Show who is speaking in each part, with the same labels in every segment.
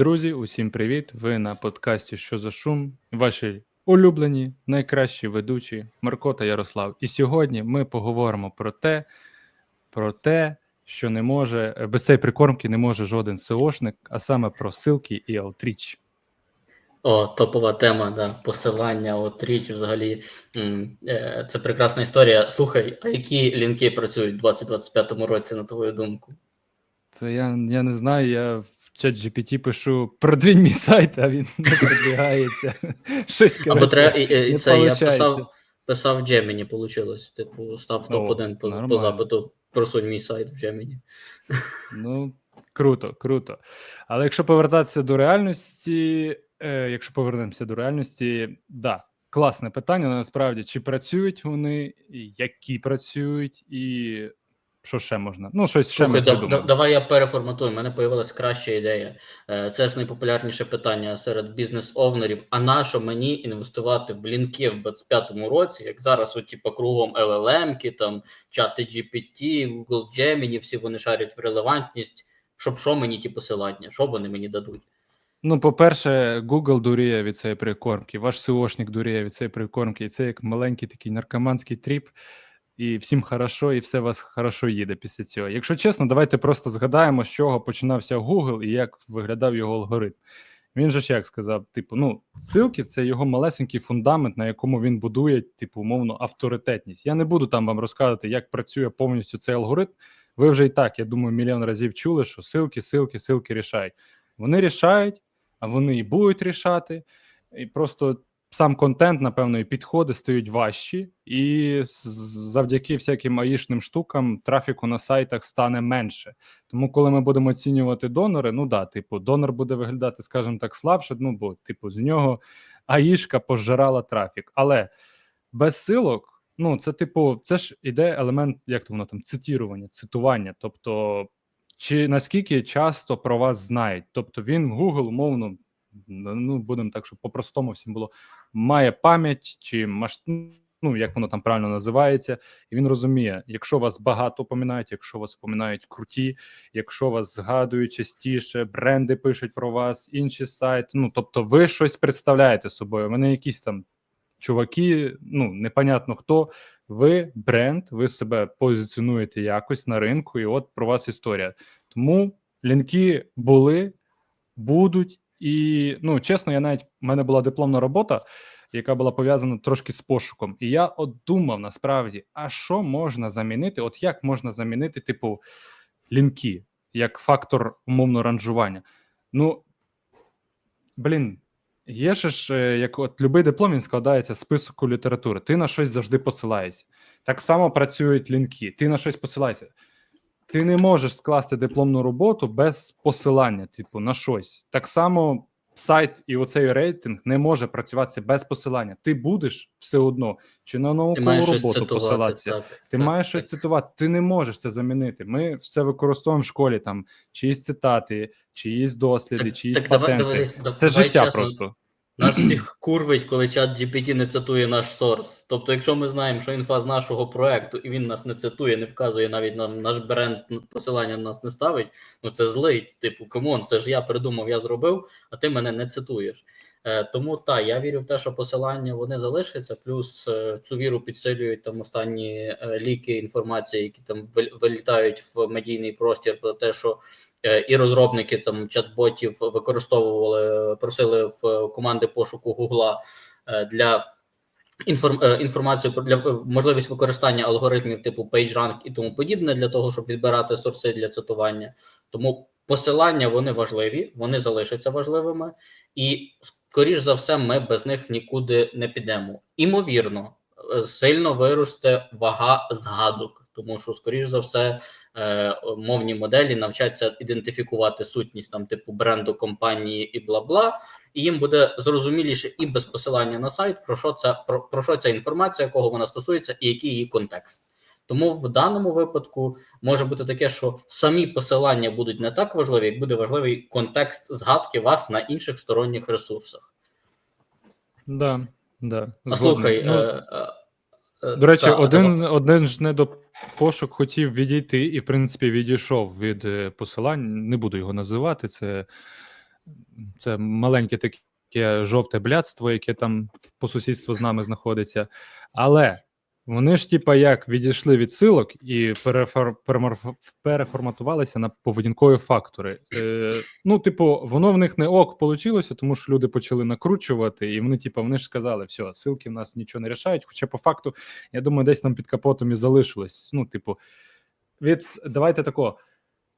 Speaker 1: Друзі, усім привіт! Ви на подкасті Що за шум? Ваші улюблені, найкращі ведучі Марко та Ярослав. І сьогодні ми поговоримо про те, про те, що не може без цієї прикормки не може жоден СОшник, а саме про силки і аутріч.
Speaker 2: О, топова тема, да, посилання, от річ взагалі. е, Це прекрасна історія. Слухай, а які лінки працюють у 2025 році, на твою думку?
Speaker 1: Це я, я не знаю, я чат GPT пишу продвінь мій сайт, а він не продвігається. Щось
Speaker 2: Або треба, і, і,
Speaker 1: не
Speaker 2: це я
Speaker 1: получається.
Speaker 2: писав, писав в Gemini, вийшло. Типу, став
Speaker 1: О,
Speaker 2: топ-1 по, по
Speaker 1: нормально.
Speaker 2: запиту, просунь мій сайт в Gemini.
Speaker 1: Ну, круто, круто. Але якщо повертатися до реальності, е, якщо повернемося до реальності, да, класне питання. Насправді, чи працюють вони, і які працюють, і що ще можна? Ну, щось ще
Speaker 2: Слухай,
Speaker 1: ми
Speaker 2: да, да, давай я переформатую. У мене появилась краща ідея. Е, Це ж найпопулярніше питання серед бізнес-овнерів. А на що мені інвестувати в лінки в 25-му році, як зараз, от, типу, кругом LLM-ки, там чати GPT, Google Gemini, всі вони шарять в релевантність. Щоб що мені ті посилання, що вони мені дадуть?
Speaker 1: Ну, по-перше, Google дуріє від цієї прикормки, ваш СОшник дуріє від цієї прикормки, і це як маленький такий наркоманський тріп, і всім хорошо, і все у вас хорошо їде після цього. Якщо чесно, давайте просто згадаємо, з чого починався Google і як виглядав його алгоритм. Він же ж як сказав: типу, ну, ссылки це його малесенький фундамент, на якому він будує, типу, умовно, авторитетність. Я не буду там вам розказувати, як працює повністю цей алгоритм. Ви вже і так, я думаю, мільйон разів чули, що ссылки, ссылки, ссылки рішають. Вони рішають, а вони і будуть рішати. І просто сам контент, напевно, і підходи стають важчі, і завдяки всяким аїшним штукам трафіку на сайтах стане менше. Тому, коли ми будемо оцінювати донори, ну да, типу, донор буде виглядати, скажімо так, слабше. Ну бо, типу, з нього аїшка пожирала трафік. Але без силок, ну це типу, це ж іде елемент, як то воно там, цитірування, цитування. Тобто, чи наскільки часто про вас знають? Тобто він Google, умовно, ну будемо так, щоб по-простому всім було, має пам'ять чи маш... ну, як воно там правильно називається, і він розуміє, якщо вас багато поминають, якщо вас поминають круті, якщо вас згадують частіше, бренди пишуть про вас, інші сайти. Ну тобто, ви щось представляєте собою. Вони якісь там чуваки, ну непонятно хто. Ви бренд, ви себе позиціонуєте якось на ринку, і от про вас історія. Тому лінки були, будуть, і ну чесно, я навіть в мене була дипломна робота, яка була пов'язана трошки з пошуком. І я от думав насправді, а що можна замінити? От як можна замінити, типу, лінки як фактор умовно ранжування? Ну блін, є ж, е, як от любий диплом він складається з списку літератури. Ти на щось завжди посилаєшся. Так само працюють лінки. Ти на щось посилаєшся. Ти не можеш скласти дипломну роботу без посилання, типу, на щось. Так само сайт і оцей рейтинг не може працювати без посилання. Ти будеш все одно чи на наукову роботу
Speaker 2: цитувати.
Speaker 1: посилатися.
Speaker 2: Так,
Speaker 1: Ти
Speaker 2: так,
Speaker 1: маєш
Speaker 2: так.
Speaker 1: щось цитувати, ти не можеш це замінити. Ми все використовуємо в школі, там чиїсь цитати, чиїсь досліди, чиїсь
Speaker 2: так давай, давай,
Speaker 1: це
Speaker 2: давай
Speaker 1: життя
Speaker 2: чесно,
Speaker 1: просто.
Speaker 2: Нас всіх курвить, коли чат GPT не цитує наш сорс. Тобто, якщо ми знаємо, що інфа з нашого проекту, і він нас не цитує, не вказує навіть нам наш бренд посилання на нас не ставить, ну це злий. Типу, камон, це ж я придумав, я зробив, а ти мене не цитуєш. Е, тому так, я вірю в те, що посилання вони залишаться, плюс е, цю віру підсилюють там останні е, ліки інформації, які там вил- вилітають в медійний простір про те, що і розробники там чат-ботів використовували, просили в команди пошуку Гугла е, для е, інформацію про для е, можливість використання алгоритмів типу PageRank і тому подібне для того, щоб відбирати сорси для цитування. Тому посилання вони важливі, вони залишаться важливими, і скоріш за все, ми без них нікуди не підемо. Імовірно, е, сильно виросте вага згадок, тому що, скоріш за все, е, мовні моделі навчаться ідентифікувати сутність там типу бренду компанії і бла бла, і їм буде зрозуміліше і без посилання на сайт, про що це про, про що ця інформація, кого вона стосується, і який її контекст. Тому в даному випадку може бути таке, що самі посилання будуть не так важливі, як буде важливий контекст згадки вас на інших сторонніх ресурсах.
Speaker 1: Да, да,
Speaker 2: А слухай,
Speaker 1: Ну,
Speaker 2: е, е,
Speaker 1: До речі,
Speaker 2: та,
Speaker 1: один, один ж не до пошук хотів відійти і, в принципі, відійшов від е, посилань. Не буду його називати. Це Це маленьке таке жовте блядство, яке там по сусідству з нами знаходиться. Але вони ж, типа, як відійшли від силок і перефор... переморф- переформатувалися на поведінкові фактори. Е, ну, типу, воно в них не ок получилося, тому що люди почали накручувати, і вони, типу, вони ж сказали, все, силки в нас нічого не рішають. Хоча по факту, я думаю, десь там під капотом і залишилось. Ну, типу, від давайте тако.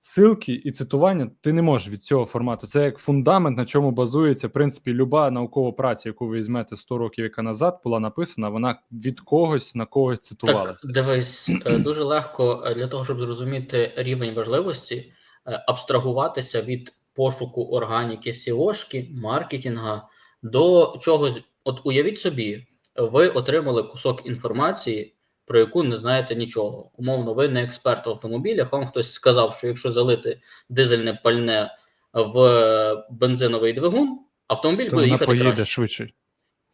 Speaker 1: Силки і цитування ти не можеш від цього формату. Це як фундамент, на чому базується, в принципі, люба наукова праця, яку ви візьмете 100 років, яка назад була написана, вона від когось на когось
Speaker 2: Так,
Speaker 1: цитувалася.
Speaker 2: дивись, е, дуже легко е, для того, щоб зрозуміти рівень важливості, е, абстрагуватися від пошуку органіки сіошки, маркетинга до чогось. От уявіть собі, ви отримали кусок інформації, про яку не знаєте нічого. Умовно, ви не експерт в автомобілях. Вам хтось сказав, що якщо залити дизельне пальне в бензиновий двигун, автомобіль
Speaker 1: То
Speaker 2: буде їхати
Speaker 1: поїде
Speaker 2: краще.
Speaker 1: швидше.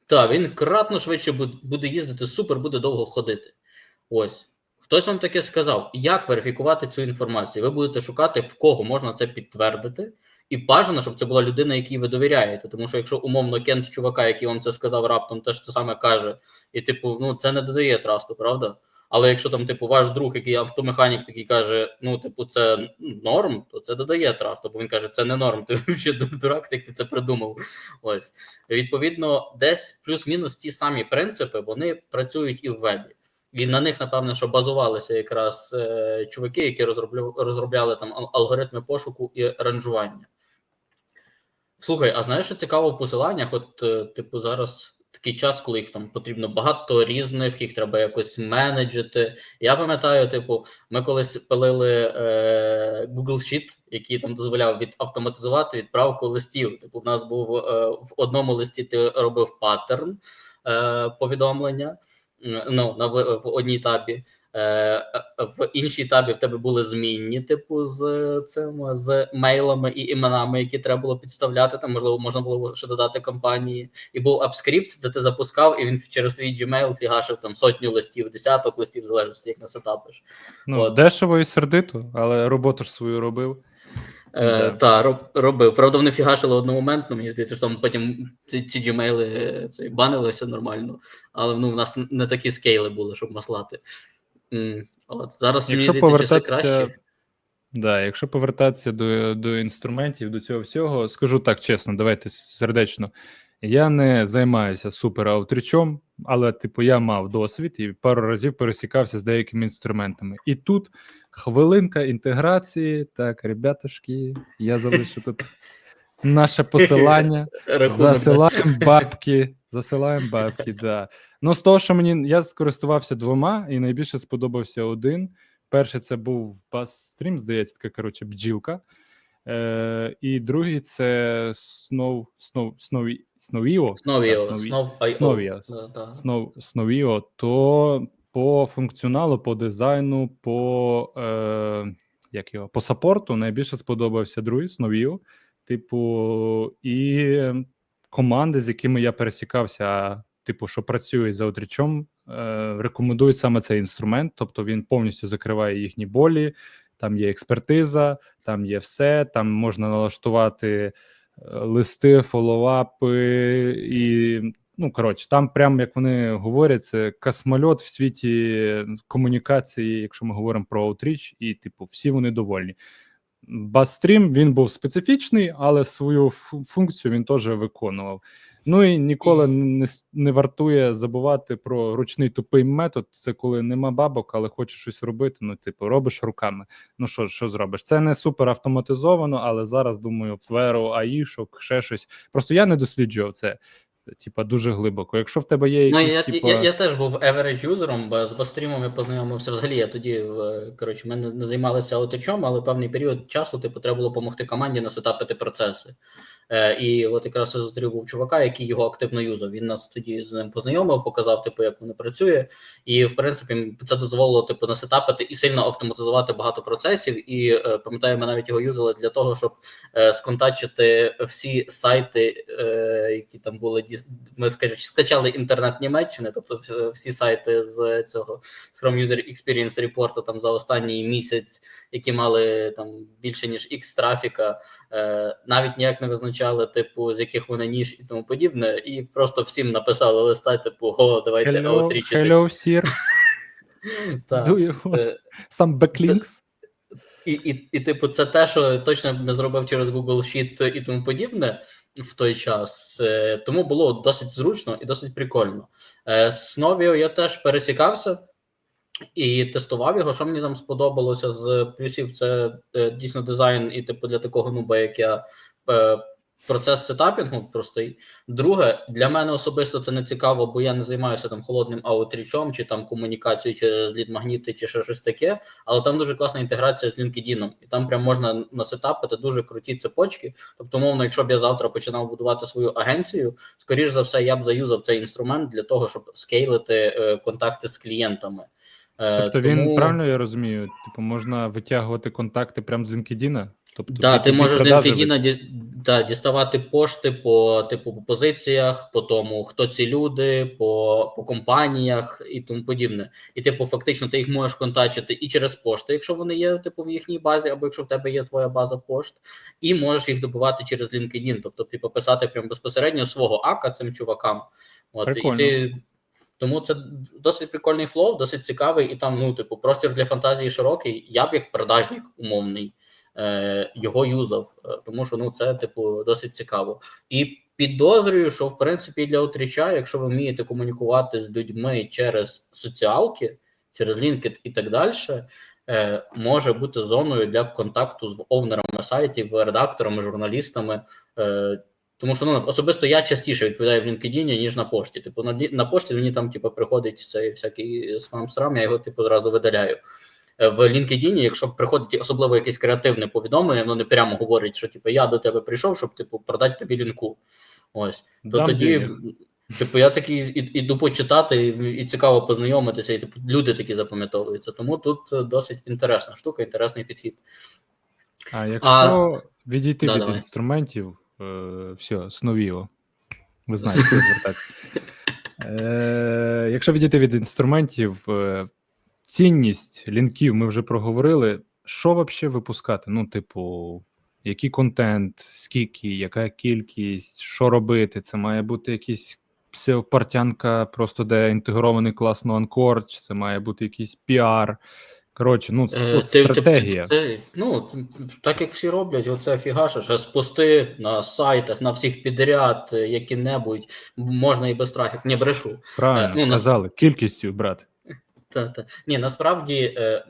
Speaker 2: Так, він кратно швидше буде їздити, супер, буде довго ходити. Ось. Хтось вам таке сказав. Як верифікувати цю інформацію? Ви будете шукати, в кого можна це підтвердити, і бажано, щоб це була людина, якій ви довіряєте. Тому що якщо умовно кент чувака, який вам це сказав, раптом теж це саме каже, і типу, ну це не додає трасту, правда? Але якщо там, типу, ваш друг, який автомеханік, такий каже, ну, типу, це норм, то це додає трасту, бо він каже, це не норм, ти ще дурак, як ти це придумав. Ось. Відповідно, десь плюс-мінус ті самі принципи вони працюють і в вебі. І на них, напевно, що базувалися якраз е, чуваки, які розробляли, розробляли там ал- алгоритми пошуку і ранжування. Слухай, а знаєш, що цікаво в посиланнях? От, е, типу, зараз такий час, коли їх там потрібно багато різних, їх треба якось менеджити. Я пам'ятаю, типу, ми колись пилили е, Google Sheet, який там дозволяв від автоматизувати відправку листів. Типу, в нас був е, в одному листі ти робив паттерн е, повідомлення. Ну, на в, в одній табі. Е, е, в іншій табі в тебе були змінні, типу, з цим з мейлами і іменами, які треба було підставляти. Там можливо можна було ще додати компанії. І був апскрипт, де ти запускав, і він через твій Gmail фігашив там сотню листів, десяток листів, залежності, як насетапиш.
Speaker 1: Ну,
Speaker 2: От.
Speaker 1: дешево і сердито, але роботу ж свою робив.
Speaker 2: Е, Та, роб, робив. Правда, вони фігашили одномоментно, мені здається, що там потім ці, ці е, це, банилися нормально. Але ну, в нас не такі скейли були, щоб маслати. От, зараз мені здається,
Speaker 1: повертатися,
Speaker 2: краще.
Speaker 1: да, якщо повертатися до, до інструментів, до цього всього, скажу так чесно, давайте сердечно. Я не займаюся супераутрічом, але, типу, я мав досвід і пару разів пересікався з деякими інструментами. І тут хвилинка інтеграції. Так, ребятушки, я залишу тут наше посилання. Засилаємо бабки. Засилаємо бабки, да. Ну, з того, що мені я скористувався двома, і найбільше сподобався один. Перший це був Bassstream, здається, така коротше, бджілка. Е, і другий це Snow, Snow, Snow.
Speaker 2: Сновіо,
Speaker 1: Так, Snowy-
Speaker 2: Снов IO.
Speaker 1: Snovio.
Speaker 2: Да, да.
Speaker 1: Snow, Snowio, то по функціоналу, по дизайну, по, е, як його, по саппорту найбільше сподобався другий Snowio. Типу, і команди, з якими я пересікався, типу, що працюють за отрічом, е, рекомендують саме цей інструмент, тобто він повністю закриває їхні болі. Там є експертиза, там є все, там можна налаштувати е, листи, фоллоуапи і. Ну, коротше, там, прям як вони говорять, це космольот в світі комунікації, якщо ми говоримо про Outreach, і, типу, всі вони довольні. Басстрім він був специфічний, але свою функцію він теж виконував. Ну і ніколи не, не вартує забувати про ручний тупий метод. Це коли нема бабок, але хочеш щось робити. Ну, типу, робиш руками. Ну що, що зробиш? Це не супер автоматизовано, але зараз думаю, флеру, аїшок, ще щось. Просто я не досліджував це. Типа дуже глибоко. Якщо в тебе є
Speaker 2: Ну, я,
Speaker 1: типа...
Speaker 2: я, я теж був average юзером, бо з Бастрімом я познайомився взагалі. Я тоді, коротше, ми не, займалися аутичом, але певний період часу типу, треба було допомогти команді насетапити процеси. Е, і от якраз я зустрів був чувака, який його активно юзав. Він нас тоді з ним познайомив, показав, типу, як воно працює. І, в принципі, це дозволило типу, насетапити і сильно автоматизувати багато процесів. І е, пам'ятаю, ми навіть його юзали для того, щоб е, сконтачити всі сайти, е, які там були ми скажімо, скачали інтернет Німеччини, тобто всі сайти з цього Chrome User Experience Report там за останній місяць, які мали там більше ніж X трафіка, е, навіть ніяк не визначали, типу, з яких вони ніж і тому подібне, і просто всім написали листа, типу, го, давайте
Speaker 1: Hello,
Speaker 2: отрічитись.
Speaker 1: hello, sir. Do you want
Speaker 2: Е,
Speaker 1: some backlinks?
Speaker 2: І, і, і, типу, це те, що точно не зробив через Google Sheet і тому подібне в той час. Е, Тому було досить зручно і досить прикольно. Е, З Novio я теж пересікався і тестував його. Що мені там сподобалося з плюсів, це е, дійсно дизайн, і типу для такого нуба, як я. Процес сетапінгу простий. Друге, для мене особисто це не цікаво, бо я не займаюся там холодним аутрічом чи там комунікацією через лід-магніти, чи ще щось таке. Але там дуже класна інтеграція з LinkedIn, і там прям можна насетапити дуже круті цепочки. Тобто, мовно, якщо б я завтра починав будувати свою агенцію, скоріш за все, я б заюзав цей інструмент для того, щоб скейлити е, контакти з клієнтами. Е,
Speaker 1: Тобто він
Speaker 2: тому-
Speaker 1: правильно я розумію, типу, можна витягувати контакти прямо з LinkedIn? Тобто,
Speaker 2: Да, ти
Speaker 1: B2B
Speaker 2: можеш LinkedIn да, діставати пошти по типу по позиціях, по тому, хто ці люди, по, по компаніях і тому подібне. І, типу, фактично, ти їх можеш контачити і через пошти, якщо вони є, типу, в їхній базі, або якщо в тебе є твоя база пошт, і можеш їх добувати через LinkedIn, тобто типу, писати прям безпосередньо свого ака цим чувакам. От,
Speaker 1: Прикольно.
Speaker 2: і ти. Тому це досить прикольний флоу, досить цікавий, і там, ну, типу, простір для фантазії широкий. Я б як продажник умовний е, його юзав, е, тому що ну це типу досить цікаво. І підозрюю, що в принципі для отріча, якщо ви вмієте комунікувати з людьми через соціалки, через LinkedIn і так далі, е, може бути зоною для контакту з овнерами сайтів, редакторами, журналістами. Тому що ну особисто я частіше відповідаю в LinkedIn, ніж на пошті. Типу, на, на пошті мені там типу, приходить цей всякий спам-срам, я його типу зразу видаляю. Е, В LinkedIn, якщо приходить особливо якесь креативне повідомлення, воно не прямо говорить, що типу я до тебе прийшов, щоб типу продати тобі лінку. Ось то
Speaker 1: Дам
Speaker 2: тоді,
Speaker 1: денег.
Speaker 2: типу, я такий іду почитати, і, і цікаво познайомитися, і типу люди такі запам'ятовуються. Тому тут е, досить інтересна штука, інтересний підхід.
Speaker 1: А якщо відійти
Speaker 2: Да,
Speaker 1: від
Speaker 2: давай.
Speaker 1: інструментів, е, все, сновіло. Ви знаєте. Е, якщо відійти від інструментів, е, цінність лінків ми вже проговорили. Що взагалі випускати? Ну, типу, який контент, скільки, яка кількість, що робити? Це має бути якийсь портянка, просто де інтегрований класно анкор, чи це має бути якийсь піар. Коротше, ну,
Speaker 2: Е,
Speaker 1: тут
Speaker 2: ти- ти-
Speaker 1: стратегія.
Speaker 2: ти- ну, так як всі роблять, оце фігашиш, а пости на сайтах, на всіх підряд, е, які-небудь, можна і без трафік, не брешу.
Speaker 1: Правильно,
Speaker 2: ну, нас-
Speaker 1: казали, кількістю, брат.
Speaker 2: Та, та. Ні, насправді, е,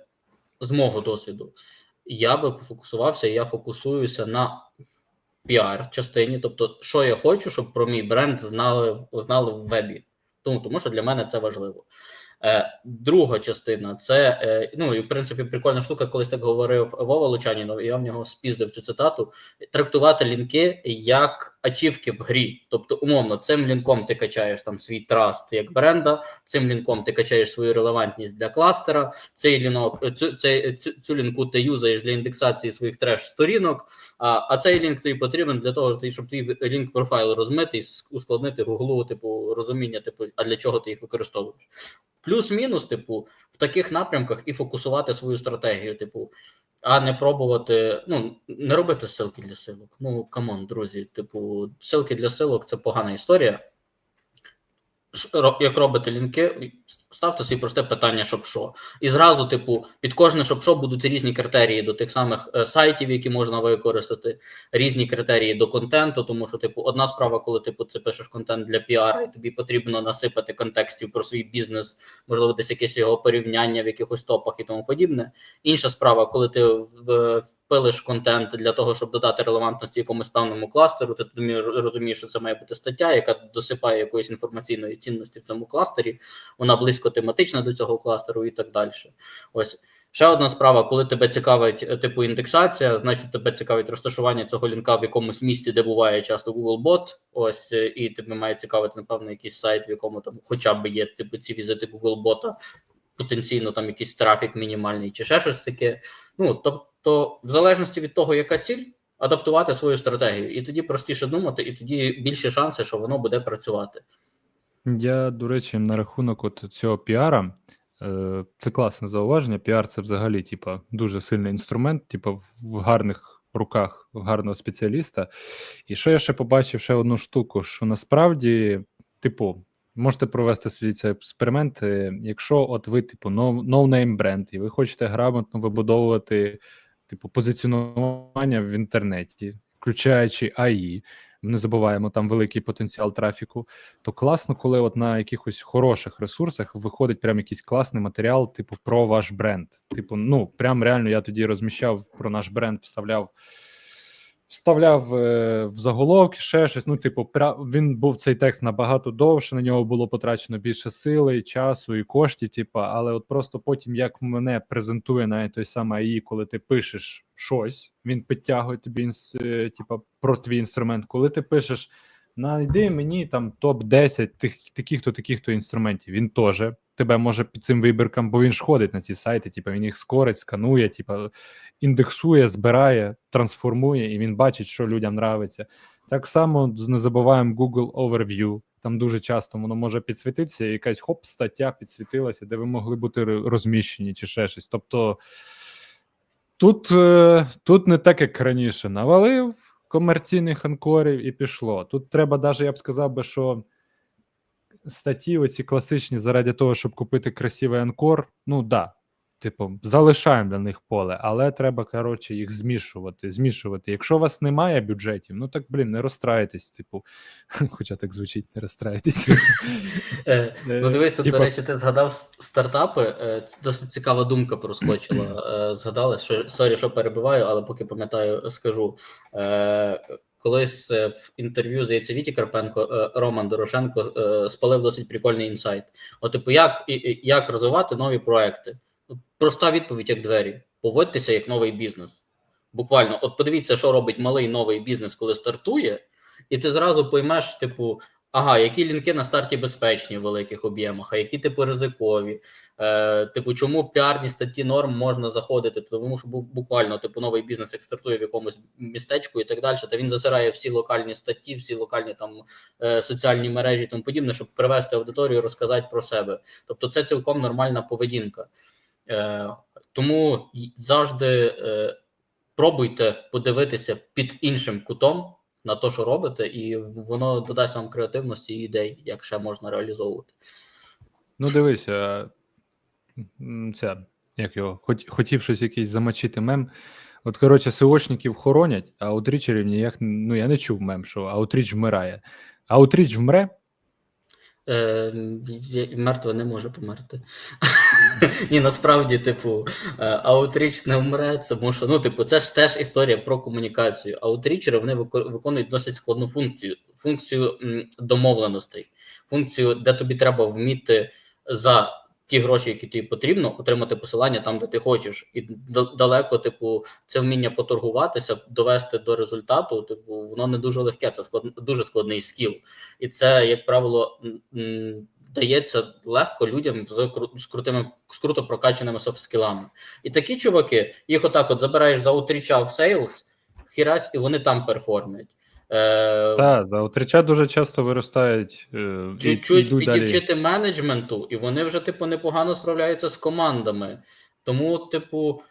Speaker 2: з мого досвіду, я би пофокусувався, я фокусуюся на піар частині, тобто, що я хочу, щоб про мій бренд знали, знали в вебі. Тому, тому що для мене це важливо. Е, друга частина це, е, ну і в принципі прикольна штука, колись так говорив Вова Лучанінов, і я в нього спіздив цю цитату: трактувати лінки як ачівки в грі. Тобто, умовно, цим лінком ти качаєш там свій траст як бренда, цим лінком ти качаєш свою релевантність для кластера. Цей лінок, цю, цей, цю, цю лінку ти юзаєш для індексації своїх треш-сторінок. А, а цей лінк тобі потрібен для того, щоб твій лінк профайл розмити ускладнити гуглу, типу, розуміння, типу, а для чого ти їх використовуєш. Плюс-мінус, типу, в таких напрямках і фокусувати свою стратегію, типу, а не пробувати, ну, не робити силки для силок. Ну, камон, друзі, типу, силки для силок це погана історія. Як робите лінки, ставте собі просте питання, щоб що. І зразу, типу, під кожне щоб що будуть різні критерії до тих самих е, сайтів, які можна використати, різні критерії до контенту, тому що, типу, одна справа, коли типу, ти пишеш контент для піара, і тобі потрібно насипати контекстів про свій бізнес, можливо, десь якесь його порівняння в якихось топах і тому подібне. Інша справа, коли ти впилиш контент для того, щоб додати релевантності якомусь певному кластеру, ти розумієш, що це має бути стаття, яка досипає якоїсь інформаційної цінності в цьому кластері, вона близько тематична до цього кластеру і так далі. Ось. Ще одна справа, коли тебе цікавить е, типу індексація, значить тебе цікавить розташування цього лінка в якомусь місці, де буває часто Google Bot. Ось е, і тебе має цікавити, напевно, якийсь сайт, в якому там хоча б є типу ці візити Google бота, потенційно там якийсь трафік мінімальний чи ще щось таке. Ну тобто, в залежності від того, яка ціль, адаптувати свою стратегію. І тоді простіше думати, і тоді більше шанси, що воно буде працювати.
Speaker 1: Я, до речі, на рахунок от цього піара. е, Це класне зауваження. Піар це взагалі, типа, дуже сильний інструмент, типа, в гарних руках гарного спеціаліста. І що я ще побачив ще одну штуку: що насправді, типу, можете провести свій цей експеримент, е, якщо от ви, типу, ноунейм бренд, і ви хочете грамотно вибудовувати, типу, позиціонування в інтернеті, включаючи АІ. Не забуваємо там великий потенціал трафіку. То класно, коли от на якихось хороших ресурсах виходить прям якийсь класний матеріал, типу, про ваш бренд. Типу, ну прям реально я тоді розміщав про наш бренд, вставляв. Вставляв е, в заголовки ще щось. Ну, типу, пря... він був цей текст набагато довше. На нього було потрачено більше сили, і часу і коштів. Типу, але от просто потім, як мене презентує навіть той самий АІ, коли ти пишеш щось, він підтягує тобі е, типу, про твій інструмент. Коли ти пишеш найди мені там топ 10 тих таких-то таких-то інструментів, він теж тебе може під цим вибіркам, бо він ж ходить на ці сайти, типу, він їх скорить, сканує, типу, індексує, збирає, трансформує, і він бачить, що людям нравиться. Так само не забуваємо Google Overview. Там дуже часто воно може підсвітитися, якась хоп, стаття підсвітилася, де ви могли бути розміщені чи ще щось. Тобто тут, е, тут не так, як раніше, навалив комерційних анкорів і пішло. Тут треба, навіть я б сказав би, що статті, оці класичні, заради того, щоб купити красивий анкор, ну да, типу, залишаємо для них поле, але треба, коротше, їх змішувати. змішувати. Якщо у вас немає бюджетів, ну так блін, не розстраюйтесь, типу, хоча так звучить, не розстраюйтесь.
Speaker 2: Е, Ну, дивись, тут, до речі, ти згадав стартапи. е, Досить цікава думка проскочила. Е, Згадали, що сорі, що перебиваю, але поки пам'ятаю, скажу. Е, Колись е, в інтерв'ю, здається, Віті Карпенко, е, Роман Дорошенко е, спалив досить прикольний інсайт. От, типу, як, як розвивати нові проекти? Проста відповідь, як двері: поводьтеся як новий бізнес. Буквально, от подивіться, що робить малий новий бізнес, коли стартує, і ти зразу поймеш, типу, ага, які лінки на старті безпечні в великих об'ємах, а які типу ризикові. Е, типу, чому піарні статті норм можна заходити? Тому що буквально типу новий бізнес як стартує в якомусь містечку і так далі. Та він засирає всі локальні статті, всі локальні там е, соціальні мережі і тому подібне, щоб привести аудиторію, розказати про себе. Тобто, це цілком нормальна поведінка. Е, тому завжди е, пробуйте подивитися під іншим кутом на те, що робите, і воно додасть вам креативності і ідей, як ще можна реалізовувати.
Speaker 1: Ну, дивися, м, ця, як його, хот, хотів щось якийсь замочити мем. От, коротше, СОшників хоронять, а аутрічерів ніяк, ну я не чув мем, що аутріч вмирає. Аутріч вмре,
Speaker 2: Е, Мертва не може померти. Ні, насправді, типу, е, аутріч не вмре, тому що ну, типу, це ж теж історія про комунікацію. Аутрічери вони вико- виконують досить складну функцію: функцію домовленостей, функцію, де тобі треба вміти за ті гроші, які тобі потрібно, отримати посилання там, де ти хочеш, і далеко, типу, це вміння поторгуватися, довести до результату. Типу, воно не дуже легке, це склад, дуже складний скіл. І це, як правило, дається легко людям з, з крутими з круто прокачаними софт-скілами. І такі чуваки, їх отак от забираєш за утріча в сейлс, хірась, і вони там перформлять. Е,
Speaker 1: та за аутріча дуже часто виростають. Е, і-
Speaker 2: Чуть-чуть
Speaker 1: йдуть далі.
Speaker 2: підівчити менеджменту, і вони вже, типу, непогано справляються з командами. Тому, типу,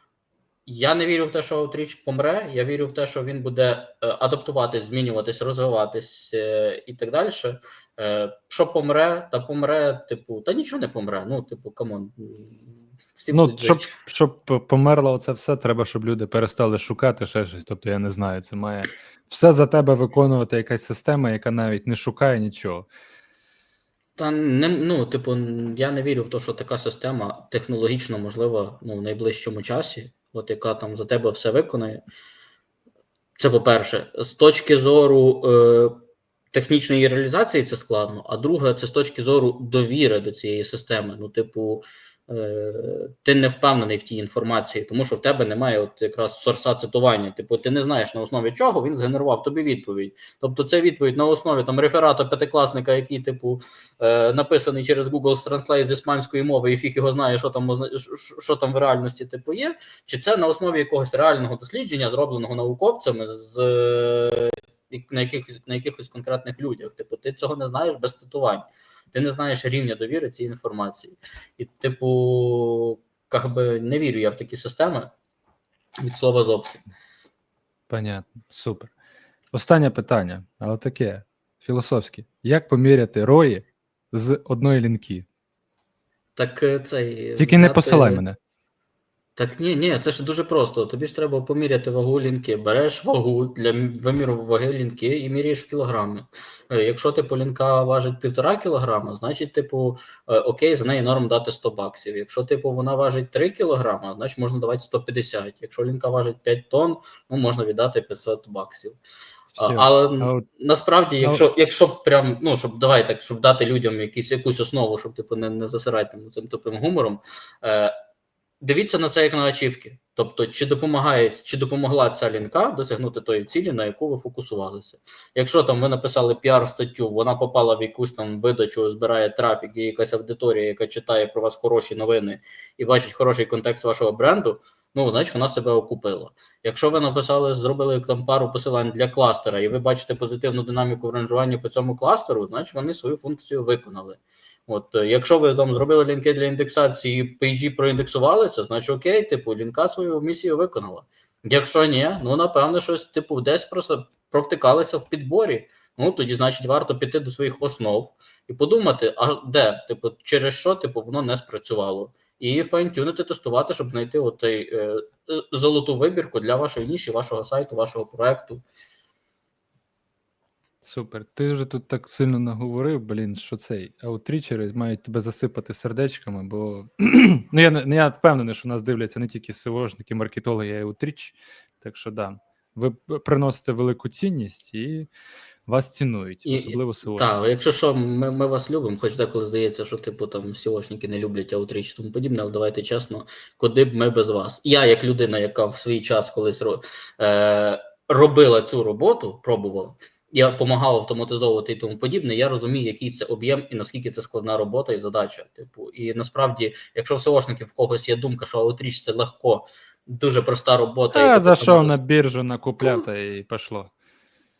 Speaker 2: я не вірю в те, що Аутріч помре. Я вірю в те, що він буде е, адаптуватись, змінюватись, розвиватись е, і так далі. Е, що помре, та помре, типу, та нічого не помре. Ну, типу, камон. Всі
Speaker 1: Ну,
Speaker 2: будуть
Speaker 1: щоб,
Speaker 2: жити.
Speaker 1: щоб померло оце все, треба, щоб люди перестали шукати ще щось. Тобто, я не знаю, це має все за тебе виконувати якась система, яка навіть не шукає нічого.
Speaker 2: Та не ну, типу, я не вірю в те, що така система технологічно можлива ну, в найближчому часі, от яка там за тебе все виконає. Це по-перше, з точки зору е, технічної реалізації це складно, а друге, це з точки зору довіри до цієї системи. Ну, типу, е, ти не впевнений в тій інформації, тому що в тебе немає от якраз сорса цитування. Типу, ти не знаєш на основі чого він згенерував тобі відповідь. Тобто, це відповідь на основі там реферата п'ятикласника, який, типу, е, написаний через Google Translate з іспанської мови, і фіг його знає, що там що- там в реальності типу є, чи це на основі якогось реального дослідження, зробленого науковцями з на якихось на якихось конкретних людях. Типу, ти цього не знаєш без цитувань. Ти не знаєш рівня довіри цієї інформації. І, типу, как би не вірю я в такі системи від слова зовсім.
Speaker 1: Понятно, супер. Останнє питання, але таке філософське. Як поміряти рої з одної лінки?
Speaker 2: Так е, цей
Speaker 1: Тільки не посилай мене.
Speaker 2: Так ні, ні, це ж дуже просто. Тобі ж треба поміряти вагу лінки. Береш вагу для виміру ваги лінки і міряєш в кілограми. Е, Якщо типу лінка важить півтора кілограма, значить, типу, е, окей, за неї норм дати 100 баксів. Якщо типу вона важить 3 кілограма, значить можна давати 150. Якщо лінка важить 5 тонн, ну можна віддати 500 баксів.
Speaker 1: Все.
Speaker 2: але
Speaker 1: А
Speaker 2: насправді,
Speaker 1: а
Speaker 2: якщо, якщо прям, ну щоб давай так, щоб дати людям якісь якусь основу, щоб типу не, не засирати цим тупим гумором. Е, дивіться на це як на ачівки. Тобто, чи допомагає, чи допомогла ця лінка досягнути тої цілі, на яку ви фокусувалися. Якщо там ви написали піар-статтю, вона попала в якусь там видачу, збирає трафік, є якась аудиторія, яка читає про вас хороші новини і бачить хороший контекст вашого бренду, ну значить вона себе окупила. Якщо ви написали, зробили там пару посилань для кластера, і ви бачите позитивну динаміку в ранжуванні по цьому кластеру, значить вони свою функцію виконали. От, е, якщо ви там зробили лінки для індексації, і пейджі проіндексувалися, значить окей, типу, лінка свою місію виконала. Якщо ні, ну напевно, щось типу десь просто провтикалися в підборі. Ну тоді, значить, варто піти до своїх основ і подумати, а де, типу, через що типу воно не спрацювало, і файнтюнити, тестувати, щоб знайти оцей е, е, золоту вибірку для вашої ніші, вашого сайту, вашого проекту.
Speaker 1: Супер. Ти вже тут так сильно наговорив, блін, що цей аутрічери мають тебе засипати сердечками, бо ну я не я впевнений, що нас дивляться не тільки СОшники, маркетологи, а й аутріч. Так що да, ви приносите велику цінність і вас цінують,
Speaker 2: І-
Speaker 1: особливо СОшники.
Speaker 2: Так, якщо що, ми, ми вас любимо, хоч деколи здається, що типу там сіошники не люблять аутріч і тому подібне, але давайте чесно, куди б ми без вас. Я, як людина, яка в свій час колись е, робила цю роботу, пробувала. Я допомагав автоматизовувати і тому подібне. Я розумію, який це об'єм і наскільки це складна робота і задача. Типу, і насправді, якщо в СОшників в когось є думка, що аутріч це легко, дуже проста робота. Яку
Speaker 1: зайшов на біржу, накупляв та і пішло.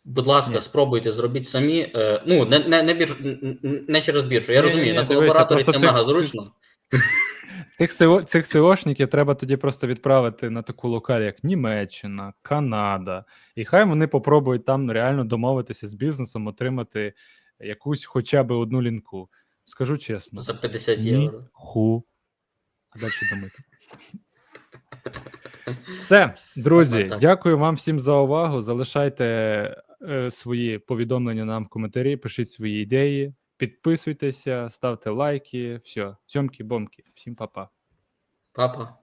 Speaker 2: Будь ласка,
Speaker 1: Ні.
Speaker 2: спробуйте, зробіть самі. Е, ну, не, не, не, бір, н- н- не через біржу. Я розумію, на колабораторі
Speaker 1: просто
Speaker 2: це мега зручно.
Speaker 1: Цих СО, цих СОшників треба тоді просто відправити на таку локаль, як Німеччина, Канада, і хай вони попробують там реально домовитися з бізнесом, отримати якусь хоча б одну лінку. Скажу чесно,
Speaker 2: За 50 євро.
Speaker 1: ху. А далі думайте. Все, друзі, дякую вам всім за увагу. Залишайте е, свої повідомлення нам в коментарі, пишіть свої ідеї, підписуйтеся, ставте лайки. Все, цьомки-бомки. Всім па-па.
Speaker 2: Папа.